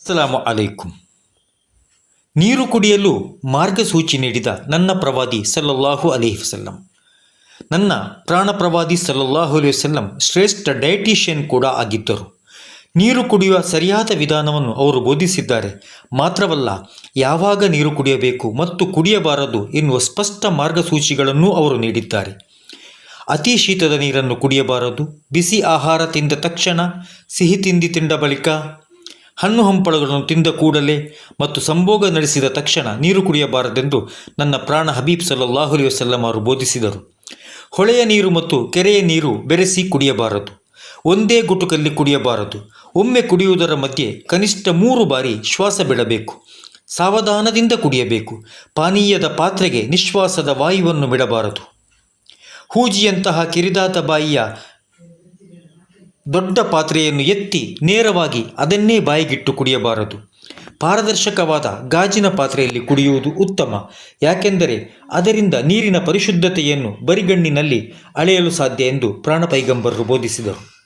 ಅಸ್ಸಲಾಮು ಅಲೈಕುಂ ನೀರು ಕುಡಿಯಲು ಮಾರ್ಗಸೂಚಿ ನೀಡಿದ ನನ್ನ ಪ್ರವಾದಿ ಸಲ್ಲಲ್ಲಾಹು ಅಲಿ ವಸಲ್ಲಂ. ನನ್ನ ಪ್ರಾಣ ಪ್ರವಾದಿ ಸಲ್ಲಲ್ಲಾಹು ಅಲಿ ವಸಲ್ಲಂ ಶ್ರೇಷ್ಠ ಡಯಟಿಷಿಯನ್ ಕೂಡ ಆಗಿದ್ದರು. ನೀರು ಕುಡಿಯುವ ಸರಿಯಾದ ವಿಧಾನವನ್ನು ಅವರು ಬೋಧಿಸಿದ್ದಾರೆ. ಮಾತ್ರವಲ್ಲ, ಯಾವಾಗ ನೀರು ಕುಡಿಯಬೇಕು ಮತ್ತು ಕುಡಿಯಬಾರದು ಎನ್ನುವ ಸ್ಪಷ್ಟ ಮಾರ್ಗಸೂಚಿಗಳನ್ನೂ ಅವರು ನೀಡಿದ್ದಾರೆ. ಅತಿ ಶೀತದ ನೀರನ್ನು ಕುಡಿಯಬಾರದು, ಬಿಸಿ ಆಹಾರ ತಿಂದ ತಕ್ಷಣ, ಸಿಹಿ ತಿಂಡಿ ತಿಂದ ಬಳಿಕ ಹಣ್ಣು ಹಂಪಳಗಳನ್ನು ತಿಂದ ಕೂಡಲೇ ಮತ್ತು ಸಂಭೋಗ ನಡೆಸಿದ ತಕ್ಷಣ ನೀರು ಕುಡಿಯಬಾರದೆಂದು ನನ್ನ ಪ್ರಾಣ ಹಬೀಬ್ ಅಲೈಹಿ ವಸಲ್ಲಂ ಅವರು ಬೋಧಿಸಿದರು. ಹೊಳೆಯ ನೀರು ಮತ್ತು ಕೆರೆಯ ನೀರು ಬೆರೆಸಿ ಕುಡಿಯಬಾರದು. ಒಂದೇ ಗುಟುಕಲ್ಲಿ ಕುಡಿಯಬಾರದು. ಒಮ್ಮೆ ಕುಡಿಯುವುದರ ಮಧ್ಯೆ ಕನಿಷ್ಠ ಮೂರು ಬಾರಿ ಶ್ವಾಸ ಬಿಡಬೇಕು. ಸಾವಧಾನದಿಂದ ಕುಡಿಯಬೇಕು. ಪಾನೀಯದ ಪಾತ್ರೆಗೆ ನಿಶ್ವಾಸದ ವಾಯುವನ್ನು ಬಿಡಬಾರದು. ಹೂಜಿಯಂತಹ ಕಿರಿದಾತ ಬಾಯಿಯ ದೊಡ್ಡ ಪಾತ್ರೆಯನ್ನು ಎತ್ತಿ ನೇರವಾಗಿ ಅದನ್ನೇ ಬಾಯಿಗಿಟ್ಟು ಕುಡಿಯಬಾರದು. ಪಾರದರ್ಶಕವಾದ ಗಾಜಿನ ಪಾತ್ರೆಯಲ್ಲಿ ಕುಡಿಯುವುದು ಉತ್ತಮ. ಯಾಕೆಂದರೆ ಅದರಿಂದ ನೀರಿನ ಪರಿಶುದ್ಧತೆಯನ್ನು ಬರಿಗಣ್ಣಿನಲ್ಲಿ ಅಳೆಯಲು ಸಾಧ್ಯ ಎಂದು ಪ್ರಾಣ ಪೈಗಂಬರರು ಬೋಧಿಸಿದರು.